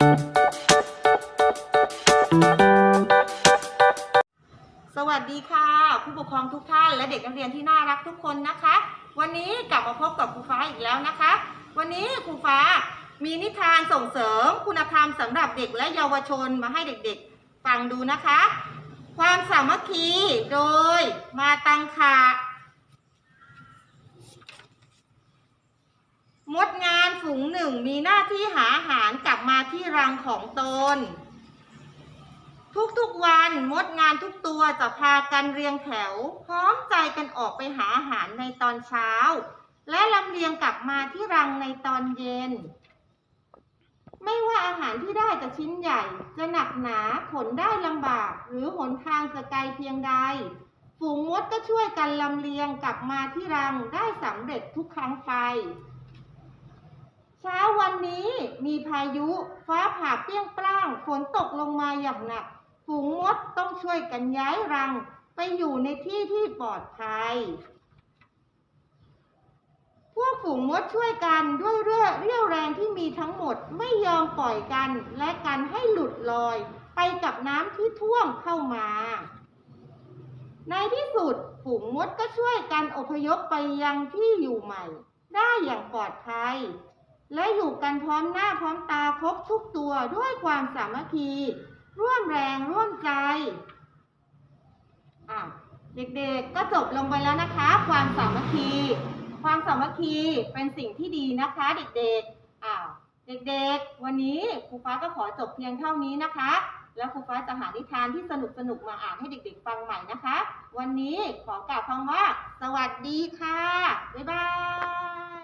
สวัสดีค่ะ ผู้ปกครองทุกท่านและเด็กนักเรียนที่น่ารักทุกคนนะคะ วันนี้กลับมาพบกับครูฟ้าอีกแล้วนะคะ วันนี้ครูฟ้ามีนิทานส่งเสริมคุณธรรมสำหรับเด็กและเยาวชนมาให้เด็กๆ ฟังดูนะคะ ความสามัคคีโดยมาตังคามดงานฝูงหนึ่งมีหน้าที่หาอาหารกลับมา ที่รังของตน ทุกๆวันมดงานทุกตัวจะพากันเรียงแถว พร้อมใจกันออกไปหาอาหารในตอนเช้า และลำเลียงกลับมาที่รังในตอนเย็น ไม่ว่าอาหารที่ได้จะชิ้นใหญ่ จะหนักหนาขนได้ลำบาก หรือหนทางจะไกลเพียงใดฝูงมดก็ช่วยกันลำเลียงกลับมาที่รังได้สำเร็จทุกครั้งไป เช้าวันนี้มีพายุฟ้าผ่าเปรี้ยงปร้างฝนตกลงมาอย่างหนักฝูงมดต้องช่วยกันย้ายรัง ไปอยู่ในที่ที่ปลอดภัย พวกฝูงมดช่วยกันด้วยเรี่ยวเรี่ยวแรงที่มีทั้งหมดไม่ยอมปล่อยกัน และกันให้หลุดลอย ไปกับน้ำที่ท่วมเข้ามา ในที่สุดฝูงมดก็ช่วยกันอพยพไปยังที่อยู่ใหม่ ได้อย่างปลอดภัย และอยู่กันพร้อมหน้าพร้อมตาครบทุกตัวด้วยความสามัคคี ร่วมแรงร่วมใจอะเด็กๆก็จบลงไปแล้วนะคะ ความสามัคคี ความสามัคคีเป็นสิ่งที่ดีนะคะ เด็กๆอ้าวเด็กๆ วันนี้ครูฟ้าก็ขอจบเพียงเท่านี้นะคะ แล้วครูฟ้าจะหานิทานที่สนุกๆมาอ่านให้เด็ก ๆ ฟังใหม่นะคะ วันนี้ขอกล่าวคำว่า สวัสดีค่ะ บ๊ายบาย